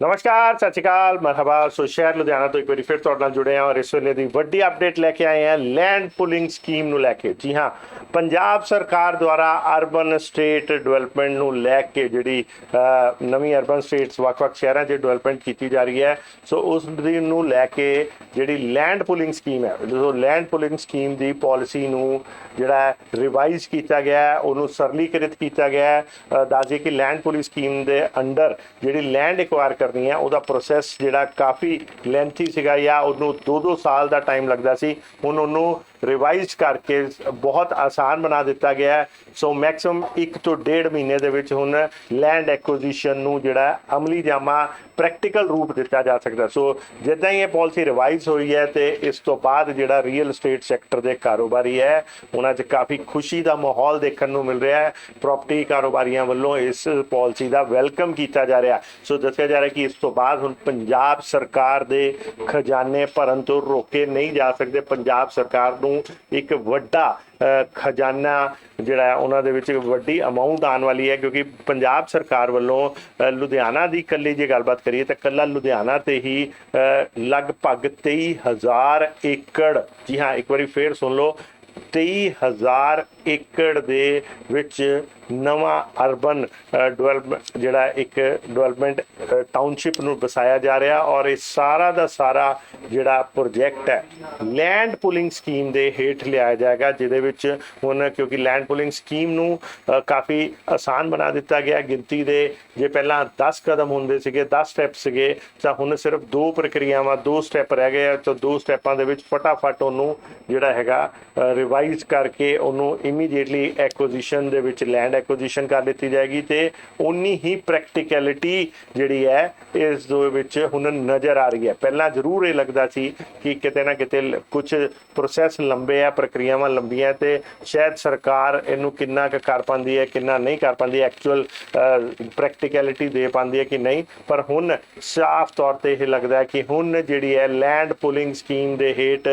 ਨਮਸਕਾਰ ਸਤਿ ਸ਼੍ਰੀ ਅਕਾਲ ਮਰਹਬਾ। ਸੋ ਸ਼ਹਿਰ ਲੁਧਿਆਣਾ ਤੋਂ ਇੱਕ ਵਾਰੀ ਫਿਰ ਤੁਹਾਡੇ ਨਾਲ ਜੁੜੇ ਹਾਂ ਔਰ ਇਸ ਵੇਲੇ ਦੀ ਵੱਡੀ ਅਪਡੇਟ ਲੈ ਕੇ ਆਏ ਹਾਂ ਲੈਂਡ ਪੁਲਿੰਗ ਸਕੀਮ ਨੂੰ ਲੈ ਕੇ। ਜੀ ਹਾਂ ਪੰਜਾਬ ਸਰਕਾਰ ਦੁਆਰਾ ਅਰਬਨ ਸਟੇਟ ਡਿਵੈਲਪਮੈਂਟ ਨੂੰ ਲੈ ਕੇ ਜਿਹੜੀ ਨਵੀਂ ਅਰਬਨ ਸਟੇਟਸ ਵੱਖ-ਵੱਖ ਸ਼ਹਿਰਾਂ 'ਚ ਡਿਵੈਲਪਮੈਂਟ ਕੀਤੀ ਜਾ ਰਹੀ ਹੈ। ਸੋ ਉਸ ਦੀ ਨੂੰ ਲੈ ਕੇ ਜਿਹੜੀ ਲੈਂਡ ਪੁਲਿੰਗ ਸਕੀਮ ਹੈ ਜੋ ਲੈਂਡ ਪੁਲਿੰਗ ਸਕੀਮ ਦੀ ਪਾਲਿਸੀ ਨੂੰ ਜਿਹੜਾ ਰਿਵਾਈਜ਼ ਕੀਤਾ ਗਿਆ ਹੈ ਉਹਨੂੰ ਸਰਲੀਕ੍ਰਿਤ ਕੀਤਾ ਗਿਆ ਹੈ। ਅ, ਕਿ ਲੈਂਡ ਪੁਲਿੰਗ ਸਕੀਮ ਦੇ ਅੰਡਰ ਜਿਹੜੀ ਲੈਂਡ ਐਕਵਾਇਰ ਕਰਨੀ ਹੈ। ਉਹਦਾ ਪ੍ਰੋਸੈਸ ਜਿਹੜਾ ਕਾਫੀ ਲੈਂਥੀ ਸੀਗਾ ਜਾਂ ਉਹਨੂੰ 2-2 ਸਾਲ ਦਾ ਟਾਈਮ ਲੱਗਦਾ ਸੀ। ਹੁਣ ਉਹਨੂੰ ਰਿਵਾਈਜ਼ ਕਰਕੇ ਬਹੁਤ ਆਸਾਨ ਬਣਾ ਦਿੱਤਾ ਗਿਆ ਹੈ। ਸੋ ਮੈਕਸਿਮਮ 1 ਤੋਂ 1.5 ਮਹੀਨੇ ਦੇ ਵਿੱਚ ਹੁਣ ਲੈਂਡ ਐਕੁਜੀਸ਼ਨ ਨੂੰ ਜਿਹੜਾ ਅਮਲੀ ਜਾਮਾ ਪ੍ਰੈਕਟੀਕਲ ਰੂਪ ਦਿੱਤਾ ਜਾ ਸਕਦਾ ਸੋ ਜਿੱਦਾਂ ਹੀ ਇਹ ਪਾਲਿਸੀ ਰਿਵਾਈਜ਼ ਹੋਈ ਹੈ ਤੇ ਇਸ ਤੋਂ ਬਾਅਦ ਜਿਹੜਾ ਰੀਅਲ ਏਸਟੇਟ ਸੈਕਟਰ ਦੇ ਕਾਰੋਬਾਰੀ ਹੈ, ਉਹਨਾਂ 'ਚ ਕਾਫੀ ਖੁਸ਼ੀ ਦਾ ਮਾਹੌਲ ਦੇਖਣ ਨੂੰ ਮਿਲ ਰਿਹਾ ਹੈ। ਪ੍ਰਾਪਰਟੀ ਕਾਰੋਬਾਰੀਆਂ ਵੱਲੋਂ ਇਸ ਪਾਲਿਸੀ ਦਾ ਵੈਲਕਮ ਕੀਤਾ ਜਾ ਰਿਹਾ ਸੋ ਦੱਸਿਆ ਜਾ ਰਿਹਾ ਕਿ ਇਸ ਤੋਂ ਬਾਅਦ ਹੁਣ ਪੰਜਾਬ ਸਰਕਾਰ ਦੇ ਖਜ਼ਾਨੇ ਭਰਨ ਤੋਂ ਰੋਕੇ ਨਹੀਂ ਜਾ ਸਕਦੇ। ਪੰਜਾਬ ਸਰਕਾਰ ਨੂੰ ਇੱਕ ਵੱਡਾ ਖਜ਼ਾਨਾ ਜਿਹੜਾ ਉਹਨਾਂ ਦੇ ਵਿੱਚ ਵੱਡੀ ਅਮਾਉਂਟ ਆਉਣ ਵਾਲੀ ਹੈ ਕਿਉਂਕਿ ਪੰਜਾਬ ਸਰਕਾਰ ਵੱਲੋਂ ਅ, ਲੁਧਿਆਣਾ ਦੀ ਇਕੱਲੀ ਜੇ ਗੱਲਬਾਤ ਕਰੀਏ ਤਾਂ ਕੱਲਾ ਲੁਧਿਆਣਾ ਤੇ ਹੀ ਅ, ਲਗਭਗ 23000 ਏਕੜ ਜੀ ਹਾਂ ਇੱਕ ਵਾਰੀ ਫੇਰ ਸੁਣ ਲਓ 23000 ਏਕੜ ਦੇ ਵਿੱਚ ਨਵਾਂ ਅਰਬਨ ਡਿਵੈਲਪਮੈਂਟ ਜਿਹੜਾ ਇੱਕ ਡਿਵੈਲਪਮੈਂਟ ਟਾਊਨਸ਼ਿਪ ਨੂੰ ਵਸਾਇਆ ਜਾ ਰਿਹਾ ਔਰ ਇਹ ਸਾਰਾ ਦਾ ਸਾਰਾ ਜਿਹੜਾ ਪ੍ਰੋਜੈਕਟ ਹੈ ਲੈਂਡ ਪੁਲਿੰਗ ਸਕੀਮ ਦੇ ਹੇਠ ਲਿਆਇਆ ਜਾਏਗਾ, ਜਿਹਦੇ ਵਿੱਚ ਹੁਣ ਕਿਉਂਕਿ ਲੈਂਡ ਪੁਲਿੰਗ ਸਕੀਮ ਨੂੰ ਕਾਫੀ ਆਸਾਨ ਬਣਾ ਦਿੱਤਾ ਗਿਆ, ਗਿਣਤੀ ਦੇ ਜੇ ਪਹਿਲਾਂ 10 ਕਦਮ ਹੁੰਦੇ ਸੀਗੇ 10 ਸਟੈਪ ਸੀਗੇ, ਤਾਂ ਹੁਣ ਸਿਰਫ ਦੋ ਪ੍ਰਕਿਰਿਆਵਾਂ, ਦੋ ਸਟੈਪ ਰਹਿ ਗਏ ਆ, ਤਾਂ ਦੋ ਸਟੈਪਾਂ ਦੇ ਵਿੱਚ ਫਟਾਫਟ ਉਹਨੂੰ ਜਿਹੜਾ ਹੈਗਾ ਰਿਵਾਈਜ਼ ਕਰਕੇ ਉਹਨੂੰ ਇਮੀਡੀਏਟਲੀ ਐਕੁਜੀਸ਼ਨ ਦੇ ਵਿੱਚ ਲੈਂਡ ਐਕੁਜੀਸ਼ਨ ਕਰ ਲਿੱਤੀ ਜਾਏਗੀ ਤੇ ਉਨੀ ਹੀ ਪ੍ਰੈਕਟੀਕੈਲਿਟੀ ਜਿਹੜੀ ਹੈ, ਇਸ ਦੇ ਵਿੱਚ ਹੁਣ ਨਜ਼ਰ ਆ ਰਹੀ ਹੈ। ਪਹਿਲਾਂ ਜ਼ਰੂਰ ਇਹ ਲੱਗਦਾ ਸੀ ਕਿ ਕਿਤੇ ਨਾ ਕਿਤੇ ਕੁਝ ਪ੍ਰੋਸੈਸ ਲੰਬੇ ਆ, ਪ੍ਰਕਿਰਿਆਵਾਂ ਲੰਬੀਆਂ ਤੇ ਸ਼ਾਇਦ ਸਰਕਾਰ ਇਹਨੂੰ ਕਿੰਨਾ ਕੁ ਕਰ ਪਾਉਂਦੀ ਹੈ, ਕਿੰਨਾ ਨਹੀਂ ਕਰ ਪਾਉਂਦੀ ਐਕਚੁਅਲ ਪ੍ਰੈਕਟੀਕੈਲਿਟੀ ਦੇ ਪਾਉਂਦੀ ਹੈ ਕਿ ਨਹੀਂ। ਪਰ ਹੁਣ ਸਾਫ਼ ਤੌਰ ਤੇ ਇਹ ਲੱਗਦਾ ਹੈ ਕਿ ਹੁਣ ਜਿਹੜੀ ਹੈ ਲੈਂਡ ਪੁਲਿੰਗ ਸਕੀਮ ਦੇ ਹੇਠ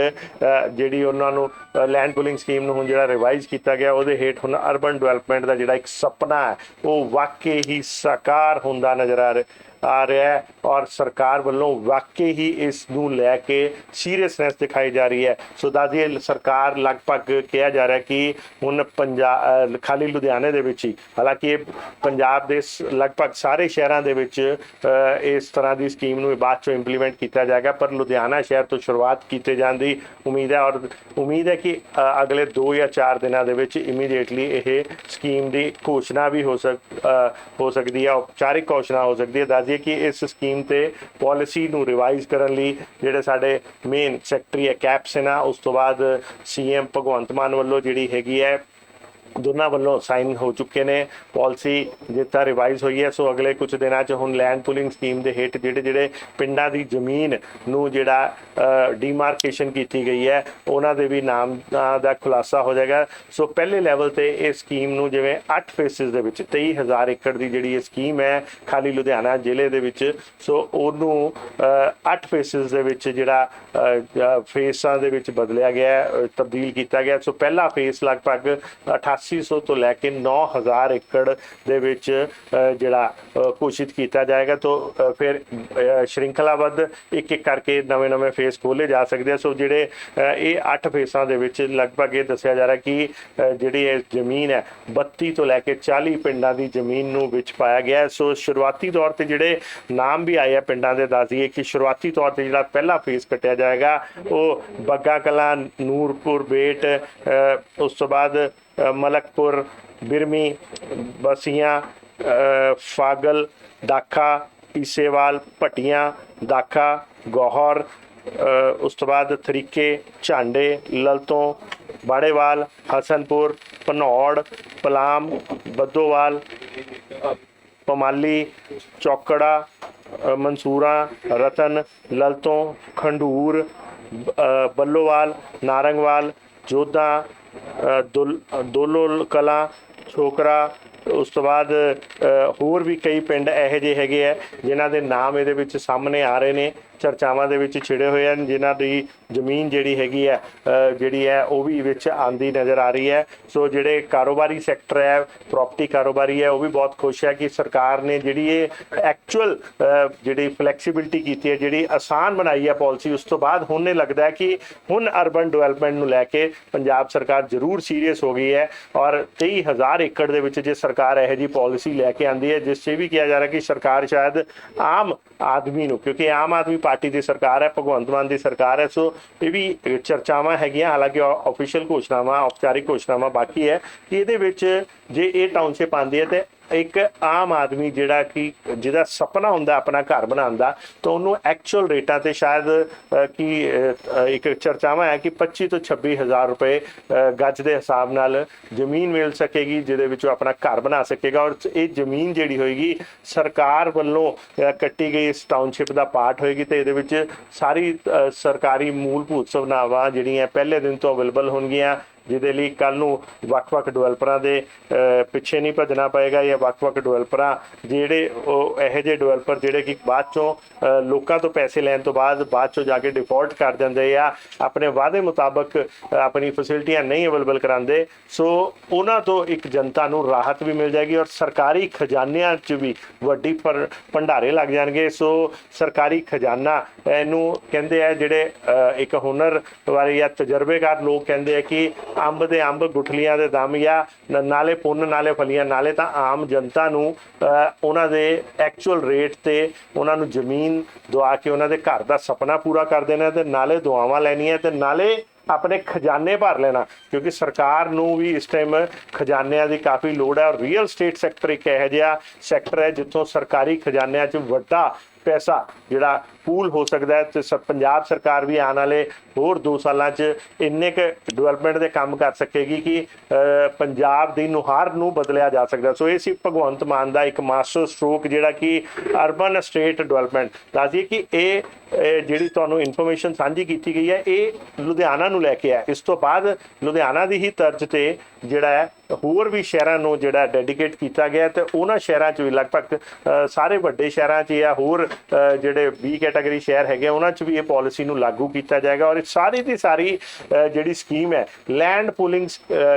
ਜਿਹੜੀ ਉਹਨਾਂ ਨੂੰ ਲੈਂਡ ਪੁਲਿੰਗ ਸਕੀਮ ਨੂੰ ਹੁਣ ਜਿਹੜਾ ਰਿਵਾਈਜ਼ ਕੀਤਾ ਗਿਆ, ਉਹਦੇ ਹੇਠ ਹੁਣ ਅਰਬਨ ਡਿਵੈਲਪਮੈਂਟ ਦਾ ਜਿਹੜਾ ਇੱਕ ਸੁਪਨਾ ਹੈ। ਉਹ ਵਾਕਈ ਹੀ ਸਾਕਾਰ ਹੁੰਦਾ ਨਜ਼ਰ ਆ ਰਿਹਾ ਆ ਰਿਹਾ ਹੈ ਔਰ ਸਰਕਾਰ ਵੱਲੋਂ ਵਾਕਈ ਹੀ ਇਸ ਨੂੰ ਲੈ ਕੇ ਸੀਰੀਅਸਨੈਸ ਦਿਖਾਈ ਜਾ ਰਹੀ ਹੈ। ਸੋ ਦਾਦੀ, ਸਰਕਾਰ ਲਗਭਗ ਕਿਹਾ ਜਾ ਰਿਹਾ ਕਿ ਹੁਣ ਪੰਜਾਬ ਖਾਲੀ ਲੁਧਿਆਣੇ ਦੇ ਵਿੱਚ ਹੀ, ਹਾਲਾਂਕਿ ਇਹ ਪੰਜਾਬ ਦੇ ਸ- ਲਗਭਗ ਸਾਰੇ ਸ਼ਹਿਰਾਂ ਦੇ ਵਿੱਚ ਇਸ ਤਰ੍ਹਾਂ ਦੀ ਸਕੀਮ ਨੂੰ ਬਾਅਦ ਚੋਂ ਇੰਪਲੀਮੈਂਟ ਕੀਤਾ ਜਾਏਗਾ, ਪਰ ਲੁਧਿਆਣਾ ਸ਼ਹਿਰ ਤੋਂ ਸ਼ੁਰੂਆਤ ਕੀਤੇ ਜਾਣ ਦੀ ਉਮੀਦ ਹੈ ਔਰ ਉਮੀਦ ਹੈ ਕਿ ਅਗਲੇ 2 ਜਾਂ 4 ਦਿਨਾਂ ਦੇ ਵਿੱਚ ਇਮੀਡੀਏਟਲੀ ਇਹ ਸਕੀਮ ਦੀ ਘੋਸ਼ਣਾ ਵੀ ਹੋ ਸਕ ਹੋ ਸਕਦੀ ਹੈ, ਔਪਚਾਰਿਕ ਘੋਸ਼ਣਾ ਹੋ ਸਕਦੀ ਹੈ। ਦੱਸਦੀਏ ਕਿ ਇਸ ਸਕੀਮ ਤੇ ਪਾਲਿਸੀ ਨੂੰ ਰਿਵਾਈਜ਼ ਕਰਨ ਲਈ ਜਿਹੜੇ ਸਾਡੇ ਮੇਨ ਸੈਕਟਰੀ ਹੈ ਕੈਪਸਨ ਆ ਉਸ ਤੋਂ ਬਾਅਦ ਸੀਐਮ ਭਗਵੰਤ ਮਾਨ ਵੱਲੋਂ ਜਿਹੜੀ ਹੈਗੀ ਹੈ ਦੋਨਾਂ ਵੱਲੋਂ ਸਾਈਨ ਹੋ ਚੁੱਕੇ ਨੇ। ਪਾਲਿਸੀ ਜਿੱਤਾ ਰਿਵਾਈਜ਼ ਹੋਈ ਹੈ, ਸੋ ਅਗਲੇ ਕੁਝ ਦਿਨਾਂ 'ਚ ਹੁਣ ਲੈਂਡ ਪੁਲਿੰਗ ਸਕੀਮ ਦੇ ਹੇਠ ਜਿਹੜੇ ਜਿਹੜੇ ਪਿੰਡਾਂ ਦੀ ਜ਼ਮੀਨ ਨੂੰ ਜਿਹੜਾ ਡੀਮਾਰਕੇਸ਼ਨ ਕੀਤੀ ਗਈ ਹੈ, ਉਹਨਾਂ ਦੇ ਵੀ ਨਾਮ ਦਾ ਖੁਲਾਸਾ ਹੋ ਜਾਏਗਾ। ਸੋ ਪਹਿਲੇ ਲੈਵਲ ਤੇ ਇਹ ਸਕੀਮ ਨੂੰ ਜਿਵੇਂ 8 ਫੇਸਿਸ ਦੇ ਵਿੱਚ 23000 ਏਕੜ ਦੀ ਜਿਹੜੀ ਇਹ ਸਕੀਮ ਹੈ, ਖਾਲੀ ਲੁਧਿਆਣਾ ਜ਼ਿਲ੍ਹੇ ਦੇ ਵਿੱਚ, ਸੋ ਉਹਨੂੰ 8 ਫੇਸਿਸ ਦੇ ਵਿੱਚ ਜਿਹੜਾ ਫੇਸਾਂ ਦੇ ਵਿੱਚ ਬਦਲਿਆ ਗਿਆ ਤਬਦੀਲ ਕੀਤਾ ਗਿਆ। ਸੋ ਪਹਿਲਾ ਫੇਸ ਲਗਭਗ 8800 ਤੋਂ ਲੈ ਕੇ 9000 ਏਕੜ ਦੇ ਵਿੱਚ ਜਿਹੜਾ ਅ, ਘੋਸ਼ਿਤ ਕੀਤਾ ਜਾਏਗਾ। ਤੋਂ ਫਿਰ ਅ, ਸ਼੍ਰਿੰਖਲਾਬੱਧ ਇੱਕ ਇੱਕ ਕਰਕੇ ਨਵੇਂ-ਨਵੇਂ ਫੇਸ ਖੋਲੇ ਜਾ ਸਕਦੇ ਆ। ਸੋ ਜਿਹੜੇ ਇਹ 8 ਫੇਸਾਂ ਦੇ ਵਿੱਚ ਲਗਭਗ ਇਹ ਦੱਸਿਆ ਜਾ ਰਿਹਾ ਕਿ ਜਿਹੜੀ ਇਹ ਜ਼ਮੀਨ ਹੈ 32 ਤੋਂ ਲੈ ਕੇ 40 ਪਿੰਡਾਂ ਦੀ ਜ਼ਮੀਨ ਨੂੰ ਵਿੱਚ ਪਾਇਆ ਗਿਆ ਸੋ ਸ਼ੁਰੂਆਤੀ ਤੌਰ ਤੇ ਜਿਹੜੇ ਨਾਮ ਵੀ ਆਏ ਆ ਪਿੰਡਾਂ ਦੇ ਦੱਸ ਦਈਏ ਕਿ ਸ਼ੁਰੂਆਤੀ ਤੌਰ ਤੇ ਜਿਹੜਾ ਪਹਿਲਾ ਫੇਸ ਕੱਟਿਆ ਜਾਏਗਾ ਉਹ ਬੱਗਾ ਕਲਾਂ ਨੂਰਪੁਰ ਬੇਟ ਉਸ ਤੋਂ ਬਾਅਦ मलकपुर, बिरमी, बसिया फागल, दाखा ईसेवाल पटिया, दाखा, गौहर उस तो बाद थरीके झांडे ललतों, बाड़ेवाल, हसनपुर भनौड़ पलाम बदोवाल पमाली, चौकड़ा मंसूरा, रतन, ललतों, खंडूर बल्लोवाल, नारंगवाल जोधा ਲਲਤੋਂ ਖੰਡੂਰ ਅ, ਬੱਲੋਵਾਲ ਕਲਾ ਛੋਕਰਾ ਉਸ ਤੋਂ ਬਾਅਦ ਅ, ਹੋਰ ਵੀ ਕਈ ਪਿੰਡ ਇਹੋ ਜਿਹੇ ਹੈਗੇ ਆ ਜਿਨ੍ਹਾਂ ਦੇ ਨਾਮ ਇਹਦੇ ਵਿੱਚ ਸਾਹਮਣੇ ਆ ਰਹੇ ਨੇ। ਚਰਚਾਵਾਂ ਦੇ ਵਿੱਚ ਛਿੜੇ ਹੋਏ ਹਨ, ਜਿਨ੍ਹਾਂ ਦੀ ਜ਼ਮੀਨ ਜਿਹੜੀ ਹੈਗੀ ਹੈ ਜਿਹੜੀ ਹੈ, ਉਹ ਵੀ ਵਿੱਚ ਆਂਦੀ ਨਜ਼ਰ ਆ ਰਹੀ ਹੈ। ਸੋ ਜਿਹੜੇ ਕਾਰੋਬਾਰੀ ਸੈਕਟਰ ਹੈ, ਪ੍ਰਾਪਰਟੀ ਕਾਰੋਬਾਰੀ ਹੈ, ਉਹ ਵੀ ਬਹੁਤ ਖੁਸ਼ ਹੈ ਕਿ ਸਰਕਾਰ ਨੇ ਜਿਹੜੀ ਇਹ ਐਕਚੁਅਲ ਜਿਹੜੀ ਫਲੈਕਸੀਬਿਲਟੀ ਕੀਤੀ ਹੈ, ਜਿਹੜੀ ਆਸਾਨ ਬਣਾਈ ਹੈ ਪਾਲਿਸੀ ਉਸ ਤੋਂ ਬਾਅਦ ਹੁਣ ਇਹ ਲੱਗਦਾ ਹੈ ਕਿ ਹੁਣ ਅਰਬਨ ਡਿਵੈਲਪਮੈਂਟ ਨੂੰ ਲੈ ਕੇ ਪੰਜਾਬ ਸਰਕਾਰ ਜ਼ਰੂਰ ਸੀਰੀਅਸ ਹੋ ਗਈ ਹੈ ਔਰ 23000 ਏਕੜ ਦੇ ਵਿੱਚ ਜੇ ਸਰਕਾਰ ਇਹੋ ਜੀ ਪਾਲਿਸੀ ਲੈ ਕੇ ਆਂਦੀ ਹੈ, ਜਿਸ 'ਚ ਇਹ ਵੀ ਕਿਹਾ ਜਾ ਰਿਹਾ ਕਿ ਸਰਕਾਰ ਸ਼ਾਇਦ ਆਮ ਆਦਮੀ ਨੂੰ, ਕਿਉਂਕਿ ਆਮ ਆਦਮੀ ਪਾਰਟੀ ਦੀ ਸਰਕਾਰ ਹੈ, ਭਗਵੰਤ ਮਾਨ ਦੀ ਸਰਕਾਰ ਹੈ, ਸੋ ਇਹ ਵੀ ਚਰਚਾਵਾਂ ਹੈਗੀਆਂ, ਹਾਲਾਂਕਿ ਆਫੀਸ਼ੀਅਲ ਘੋਸ਼ਣਾਵਾਂ ਔਪਚਾਰਿਕ ਘੋਸ਼ਣਾਵਾਂ ਬਾਕੀ ਹੈ ਕਿ ਇਹਦੇ ਵਿੱਚ ਜੇ ਇਹ ਟਾਊਨਸ਼ਿਪ ਆਂਦੀ ਹੈ ਤੇ ਇੱਕ ਆਮ ਆਦਮੀ ਜਿਹੜਾ ਕਿ ਜਿਹਦਾ ਸੁਪਨਾ ਹੁੰਦਾ ਆਪਣਾ ਘਰ ਬਣਾਉਣ ਦਾ, ਤਾਂ ਉਹਨੂੰ ਐਕਚੁਅਲ ਰੇਟਾਂ ਤੇ ਸ਼ਾਇਦ ਕਿ ਇੱਕ ਚਰਚਾਵਾਂ ਹੈ ਕਿ 25 ਤੋਂ 26 ਹਜ਼ਾਰ ਰੁਪਏ ਗੱਜ ਦੇ ਹਿਸਾਬ ਨਾਲ ਜ਼ਮੀਨ ਮਿਲ ਸਕੇਗੀ, ਜਿਹਦੇ ਵਿੱਚ ਉਹ ਆਪਣਾ ਘਰ ਬਣਾ ਸਕੇਗਾ ਔਰ ਇਹ ਜ਼ਮੀਨ ਜਿਹੜੀ ਹੋਏਗੀ, ਸਰਕਾਰ ਵੱਲੋਂ ਕੱਟੀ ਗਈ ਇਸ ਟਾਊਨਸ਼ਿਪ ਦਾ ਪਾਰਟ ਹੋਏਗੀ ਤੇ ਇਹਦੇ ਵਿੱਚ ਸਾਰੀ ਸਰਕਾਰੀ ਮੂਲਭੂਤ ਸੁਵਿਧਾਵਾਂ ਜਿਹੜੀਆਂ ਪਹਿਲੇ ਦਿਨ ਤੋਂ ਅਵੇਲੇਬਲ ਹੋਣਗੀਆਂ ਜਿਹਦੇ ਲਈ ਕੱਲ ਨੂੰ ਵੱਖ-ਵੱਖ ਡਿਵੈਲਪਰਾਂ ਦੇ ਅ, ਪਿੱਛੇ ਨਹੀਂ ਭੱਜਣਾ ਪਏਗਾ ਜਾਂ ਵੱਖ-ਵੱਖ ਡਿਵੈਲਪਰਾਂ ਜਿਹੜੇ ਉਹ ਇਹੋ ਜਿਹੇ ਡਿਵੈਲਪਰ ਜਿਹੜੇ ਕਿ ਬਾਅਦ ਚੋਂ ਲੋਕਾਂ ਤੋਂ ਪੈਸੇ ਲੈਣ ਤੋਂ ਬਾਅਦ ਬਾਅਦ ਚੋਂ ਜਾ ਕੇ ਡਿਫਾਲਟ ਕਰ ਜਾਂਦੇ ਆ ਆਪਣੇ ਵਾਅਦੇ ਮੁਤਾਬਕ ਆਪਣੀ ਫੈਸਿਲਿਟੀਆਂ ਨਹੀਂ ਅਵੇਲੇਬਲ ਕਰਾਉਂਦੇ ਸੋ ਉਹਨਾਂ ਤੋਂ ਇੱਕ ਜਨਤਾ ਨੂੰ ਰਾਹਤ ਵੀ ਮਿਲ ਜਾਏਗੀ ਔਰ ਸਰਕਾਰੀ ਖਜ਼ਾਨਿਆਂ 'ਚ ਵੀ ਵੱਡੀ ਪਰ ਭੰਡਾਰੇ ਲੱਗ ਜਾਣਗੇ ਸੋ ਸਰਕਾਰੀ ਖਜ਼ਾਨਾ ਇਹਨੂੰ ਕਹਿੰਦੇ ਆ ਜਿਹੜੇ ਅ, ਇੱਕ ਹੁਨਰ ਵਾਲੇ ਜਾਂ ਤਜਰਬੇਕਾਰ ਲੋਕ ਕਹਿੰਦੇ ਆ ਕਿ ਅੰਬ ਦੇ ਅੰਬ, ਗੁਠਲੀਆਂ ਦੇ ਦਮ ਜਾਂ ਨਾਲੇ ਪੁੰਨ, ਨਾਲੇ ਫਲੀਆਂ, ਨਾਲੇ ਤਾਂ ਆਮ ਜਨਤਾ ਨੂੰ ਉਹਨਾਂ ਦੇ ਐਕਚੁਅਲ ਰੇਟ ਤੇ ਉਹਨਾਂ ਨੂੰ ਜ਼ਮੀਨ ਦਵਾ ਕੇ ਉਹਨਾਂ ਦੇ ਘਰ ਦਾ ਸੁਪਨਾ ਪੂਰਾ ਕਰ ਦੇਣਾ ਤੇ ਨਾਲੇ ਦੁਆਵਾਂ ਲੈਣੀਆਂ ਤੇ ਨਾਲੇ ਆਪਣੇ ਖਜ਼ਾਨੇ ਭਰ ਲੈਣਾ। ਕਿਉਂਕਿ ਸਰਕਾਰ ਨੂੰ ਵੀ ਇਸ ਟਾਈਮ ਖਜ਼ਾਨਿਆਂ ਦੀ ਕਾਫੀ ਲੋੜ ਹੈ ਔਰ ਰੀਅਲ ਸਟੇਟ ਸੈਕਟਰ ਇੱਕ ਇਹੋ ਜਿਹਾ ਸੈਕਟਰ ਹੈ ਜਿੱਥੋਂ ਸਰਕਾਰੀ ਖਜ਼ਾਨਿਆਂ 'ਚ ਵੱਡਾ ਪੈਸਾ ਜਿਹੜਾ ਪੂਲ ਹੋ ਸਕਦਾ ਹੈ ਤੇ ਸ- ਪੰਜਾਬ ਸਰਕਾਰ ਵੀ ਆਉਣ ਵਾਲੇ ਹੋਰ 2 ਸਾਲਾਂ 'ਚ ਇੰਨੇ ਕ ਡਿਵੈਲਪਮੈਂਟ ਦੇ ਕੰਮ ਕਰ ਸਕੇਗੀ ਕਿ ਪੰਜਾਬ ਦੀ ਨੁਹਾਰ ਨੂੰ ਬਦਲਿਆ ਜਾ ਸਕਦਾ ਸੋ ਇਹ ਸੀ ਭਗਵੰਤ ਮਾਨ ਦਾ ਇੱਕ ਮਾਸਟਰ ਸਟ੍ਰੋਕ ਜਿਹੜਾ ਕਿ ਅਰਬਨ ਸਟੇਟ ਡਿਵੈਲਪਮੈਂਟ ਦੱਸਦੀ ਕਿ ਇਹ ਜਿਹੜੀ ਤੁਹਾਨੂੰ ਇਨਫੋਰਮੇਸ਼ਨ ਸਾਂਝੀ ਕੀਤੀ ਗਈ ਹੈ, ਇਹ ਲੁਧਿਆਣਾ ਨੂੰ ਲੈ ਕੇ ਹੈ। ਇਸ ਤੋਂ ਬਾਅਦ ਲੁਧਿਆਣਾ ਦੀ ਹੀ ਤਰਜ਼ ਤੇ ਜਿਹੜਾ ਹੈ ਹੋਰ ਵੀ ਸ਼ਹਿਰਾਂ ਨੂੰ ਜਿਹੜਾ ਡੈਡੀਕੇਟ ਕੀਤਾ ਗਿਆ ਹੈ ਤੇ ਉਹਨਾਂ ਸ਼ਹਿਰਾਂ 'ਚ ਵੀ ਲਗਭਗ ਸਾਰੇ ਵੱਡੇ ਸ਼ਹਿਰਾਂ 'ਚ ਜਾਂ ਹੋਰ ਜਿਹੜੇ ਬੀ ਕੈਟਾਗਰੀ ਸ਼ਹਿਰ ਹੈਗੇ ਆ, ਉਹਨਾਂ 'ਚ ਵੀ ਇਹ ਪਾਲਿਸੀ ਨੂੰ ਲਾਗੂ ਕੀਤਾ ਜਾਏਗਾ ਔਰ ਇਹ ਸਾਰੀ ਦੀ ਸਾਰੀ ਜਿਹੜੀ ਸਕੀਮ ਹੈ ਲੈਂਡ ਪੂਲਿੰਗ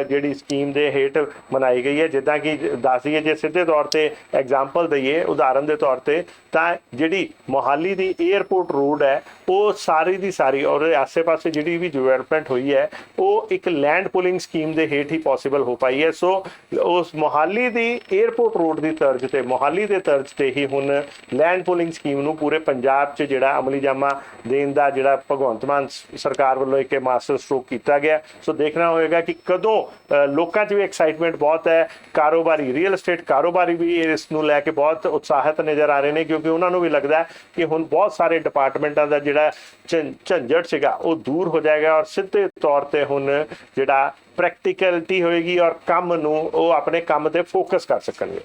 ਜਿਹੜੀ ਸਕੀਮ ਦੇ ਹੇਠ ਬਣਾਈ ਗਈ ਹੈ। ਜਿੱਦਾਂ ਕਿ ਦੱਸ ਜੇ ਸਿੱਧੇ ਤੌਰ ਤੇ ਐਗਜ਼ਾਮਪਲ ਦਈਏ ਉਦਾਹਰਨ ਦੇ ਤੌਰ ਤੇ ਤਾਂ ਜਿਹੜੀ ਮੋਹਾਲੀ ਦੀ 에ਅਰਪੋਰਟ ਰੋਡ ਹੈ ਉਹ ਸਾਰੀ ਦੀ ਸਾਰੀ ਔਰ ਆਸੇ-ਪਾਸੇ ਜਿਹੜੀ ਵੀ ਡਿਵੈਲਪਮੈਂਟ ਹੋਈ ਹੈ ਉਹ ਇੱਕ ਲੈਂਡ ਪੂਲਿੰਗ ਸਕੀਮ ਦੇ ਹੇਠ ਹੀ ਪੋਸੀਬਲ ਹੋ ਪਾਈ ਹੈ। ਸੋ ਉਸ ਮੋਹਾਲੀ ਦੀ 에ਅਰਪੋਰਟ ਰੋਡ ਦੀ ਤਰਜ਼ ਤੇ, ਮੋਹਾਲੀ ਦੇ ਤਰਜ਼ ਤੇ ਹੀ ਹੁਣ ਲੈਂਡ ਪੂਲਿੰਗ ਸਕੀਮ ਨੂੰ ਪੂਰੇ ਪੰਜਾਬ 'ਚ ਜਿਹੜਾ ਅਮਲੀ ਜਾਮਾ ਦੇਣ ਦਾ ਜਿਹੜਾ ਭਗਵੰਤ ਮਾਨ ਸਰਕਾਰ ਵੱਲੋਂ ਇੱਕ ਮਾਸਟਰ ਸਟ੍ਰੋਕ ਕੀਤਾ ਗਿਆ। ਸੋ ਦੇਖਣਾ ਹੋਏਗਾ ਕਿ ਕਦੋਂ ਲੋਕਾਂ 'ਚ ਵੀ ਐਕਸਾਈਟਮੈਂਟ ਬਹੁਤ ਹੈ। ਕਾਰੋਬਾਰੀ ਰੀਅਲ ਏਸਟੇਟ ਕਾਰੋਬਾਰੀ ਵੀ ਇਸ ਨੂੰ ਲੈ ਕੇ ਬਹੁਤ ਉਤਸ਼ਾਹਿਤ ਨਜ਼ਰ ਆ ਰਹੇ ਨੇ, ਕਿਉਂਕਿ ਉਹਨਾਂ ਨੂੰ ਵੀ ਲੱਗਦਾ ਹੈ ਕਿ ਹੁਣ ਬਹੁਤ ਸਾਰੇ ਡਿਪਾਰਟਮੈਂਟਾਂ ਦਾ ਜਿਹੜਾ ਝੰ- ਝੰਜਟ ਸੀਗਾ, ਉਹ ਦੂਰ ਹੋ ਜਾਏਗਾ ਔਰ ਸਿੱਧੇ ਤੌਰ ਤੇ ਹੁਣ ਜਿਹੜਾ ਪ੍ਰੈਕਟੀਕਲਿਟੀ ਹੋਏਗੀ ਔਰ ਕੰਮ ਨੂੰ ਉਹ ਆਪਣੇ ਕੰਮ ਤੇ ਫੋਕਸ ਕਰ ਸਕਣਗੇ।